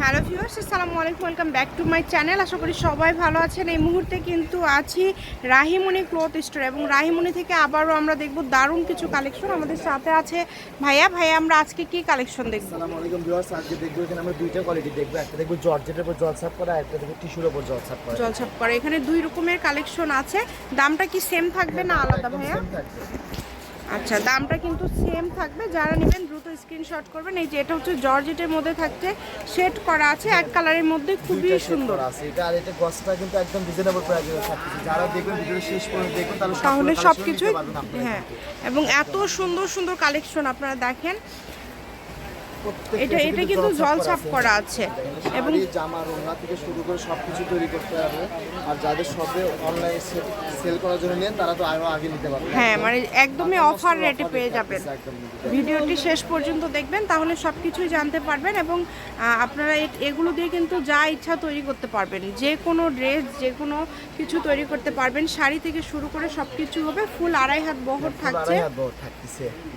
Hello viewers আসসালামু আলাইকুম welcome back to my channel. আশা করি সবাই ভালো আছেন। এই মুহূর্তে কিন্তু আছি রাহিমণি ক্লথ স্টোর এবং রাহিমণি থেকে আবারও আমরা দেখব দারুণ কিছু কালেকশন আমাদের সাথে আছে। ভাইয়া ভাইয়া আমরা আজকে কি কালেকশন দেখব? আসসালামু আলাইকুম ভিউয়ার্স আজকে দেখব এখানে আমরা দুইটা কোয়ালিটি দেখব। একটা দেখব জর্জেটের উপর জল ছাপ করা একটা দেখব টিস্যুর উপর জল ছাপ করা। জলছাপ করে। এখানে দুই রকমের কালেকশন আছে। দামটা কি সেম থাকবে না আলাদা ভাইয়া। আচ্ছা দামটা কিন্তু সেম থাকবে। যারা নেবেন দ্রুত স্ক্রিনশট করবেন। এই যে এটা হচ্ছে জর্জেটের মধ্যে থাকছে। শেড করা আছে এক কালারের মধ্যে খুবই সুন্দর। আছে। এটা আর এটা গসটা কিন্তু একদম রিজনেবল প্রাইসে থাকছে যারা দেখবেন ভিডিও শেষ পর্যন্ত দেখুন তাহলে তাহলে সবগুলো সব কিছুই নিতে পারবেন আপনারা হ্যাঁ এবং এত সুন্দর সুন্দর কালেকশন আপনারা দেখেন। এটা এটা কিন্তু জল ছাপ করা আছে। এবং জামা রোনা থেকে শুরু করে সবকিছু তৈরি করতে হবে। আর যাদের সবে অনলাইন সেল করার জন্য নেন তারা তো আরও আগে নিতে পারবে। হ্যাঁ মানে একদমই অফার রেটে পেয়ে যাবেন। ভিডিওটি শেষ পর্যন্ত দেখবেন তাহলে সব কিছুই জানতে পারবেন এবং আপনারা এগুলো দিয়ে কিন্তু যা ইচ্ছা তৈরি করতে পারবেন। যে কোনো ড্রেস যে কোনো কিছু তৈরি করতে পারবেন। শাড়ি থেকে শুরু করে সব কিছু হবে ফুল আড়াই হাত বহর থাকছে।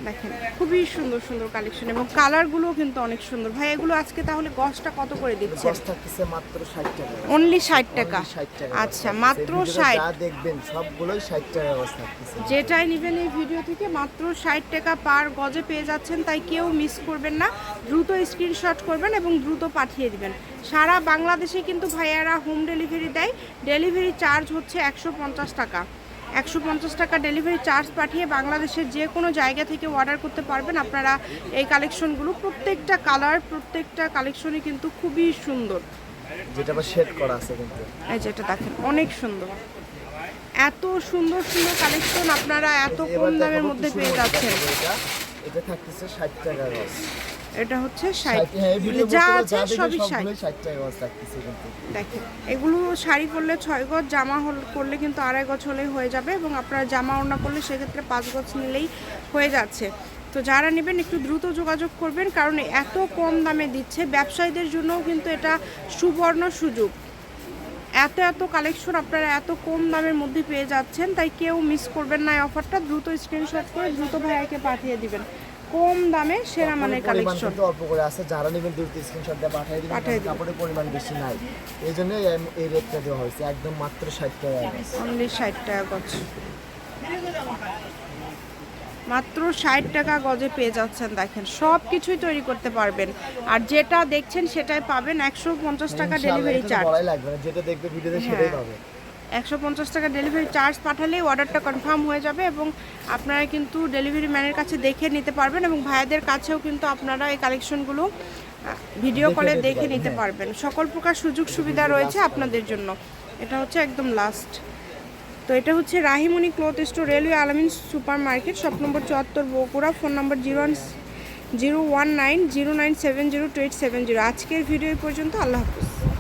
দেখেন খুবই সুন্দর সুন্দর কালেকশন এবং কালারগুলো কিন্তু অনেক সুন্দর। ভাই এগুলো আজকে তাহলে গসটা কত করে দিচ্ছে? গস থাকতেছে মাত্র ষাট টাকা। অনলি ষাট টাকা? ষাট টাকা আচ্ছা মাত্র এই ভিডিওতে ষাট? যা দেখবেন সবগুলোই ষাট টাকা গস থাকতেছে। যেটাই নেবেন এই ভিডিও থেকে মাত্র ষাট টাকা পার গজে পেয়ে যাচ্ছেন তাই কেউ মিস করবেন না। দ্রুত স্ক্রিনশট করবেন এবং দ্রুত পাঠিয়ে দিবেন। সারা বাংলাদেশে কিন্তু ভাইয়ারা হোম ডেলিভারি দেয়। ডেলিভারি চার্জ হচ্ছে একশো পঞ্চাশ টাকা। একশো পঞ্চাশ টাকা ডেলিভারি চার্জ পাঠিয়ে বাংলাদেশের যে কোনো জায়গা থেকে অর্ডার করতে পারবেন। আপনারা এই কালেকশনগুলো প্রত্যেকটা কালার প্রত্যেকটা কালেকশনই কিন্তু খুবই সুন্দর। যেটা আবার শেড করা আছে কিন্তু। এই যেটা দেখেন অনেক সুন্দর। এত সুন্দর সুন্দর কালেকশন আপনারা এত কম দামের মধ্যে পেয়ে যাচ্ছেন। এটা থাকতেছে ষাট টাকা গস এটা হচ্ছে হ্যাঁ যা আছে সবই ষাট। দেখেন এগুলো শাড়ি করলে ছয় গজ জামা করলে কিন্তু আড়াই গজ হলেই হয়ে যাবে এবং আপনারা জামা ওড়না করলে সেক্ষেত্রে পাঁচ গজ নিলেই হয়ে যাচ্ছে। তো যারা নেবেন একটু দ্রুত যোগাযোগ করবেন কারণ এত কম দামে দিচ্ছে। ব্যবসায়ীদের জন্যও কিন্তু এটা সুবর্ণ সুযোগ। এত এত কালেকশন আপনারা এত কম দামের মধ্যে পেয়ে যাচ্ছেন তাই কেউ মিস করবেন না এই অফারটা দ্রুত স্ক্রিনশট করে দ্রুত ভাইয়াকে পাঠিয়ে দিবেন। কম দামে সেরা মানের কালেকশন অল্প করে আছে যারা নেবেন দ্রুত স্ক্রিনশট দিয়ে পাঠিয়ে দিবেন কাপড়ের পরিমাণ বেশি নাই। এই জন্য এই রেটটা দেওয়া হয়েছে একদম মাত্র ষাট টাকা গজ। অনলি ষাট টাকা গজ। মাত্র ষাট টাকা গজে পেয়ে যাচ্ছেন দেখেন সব কিছুই তৈরি করতে পারবেন। আর যেটা দেখছেন সেটাই পাবেন একশো পঞ্চাশ টাকা ডেলিভারি চার্জ যেটা দেখবে ভিডিওতে সেটাই হ্যাঁ। একশো পঞ্চাশ টাকা ডেলিভারি চার্জ পাঠালেই অর্ডারটা কনফার্ম হয়ে যাবে এবং আপনারা কিন্তু ডেলিভারি ম্যানের কাছে দেখে নিতে পারবেন এবং ভাইয়াদের কাছেও কিন্তু আপনারা এই কালেকশনগুলো ভিডিও কলে দেখে নিতে হ্যাঁ। পারবেন। সকল প্রকার সুযোগ সুবিধা রয়েছে আপনাদের জন্য। এটা হচ্ছে একদম লাস্ট তো এটা হচ্ছে Rahimoni cloth store, railway Alamin super market shop number চুয়াত্তর Bogura, phone number zero one zero one nine, zero nine seven zero, two eight seven zero. আজকের ভিডিও পর্যন্ত, আল্লাহ হাফিজ।